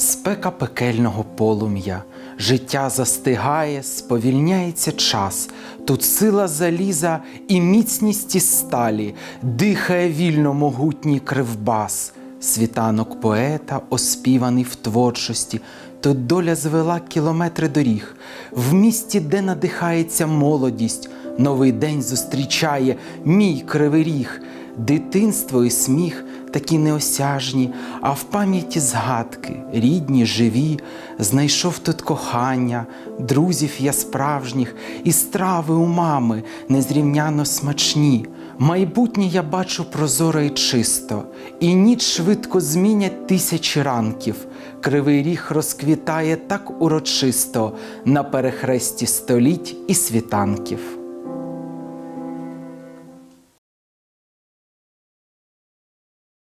спека пекельного полум'я, життя застигає, сповільняється час. Тут сила заліза і міцність із сталі, дихає вільно могутній кривбас. Світанок поета, оспіваний в творчості, тут доля звела кілометри доріг. В місті, де надихається молодість, новий день зустрічає мій кривий ріг. Дитинство і сміх такі неосяжні, а в пам'яті згадки, рідні, живі, знайшов тут кохання, друзів я справжніх, і страви у мами незрівняно смачні. Майбутнє я бачу прозоро і чисто, і ніч швидко змінять тисячі ранків. Кривий ріг розквітає так урочисто на перехресті століть і світанків.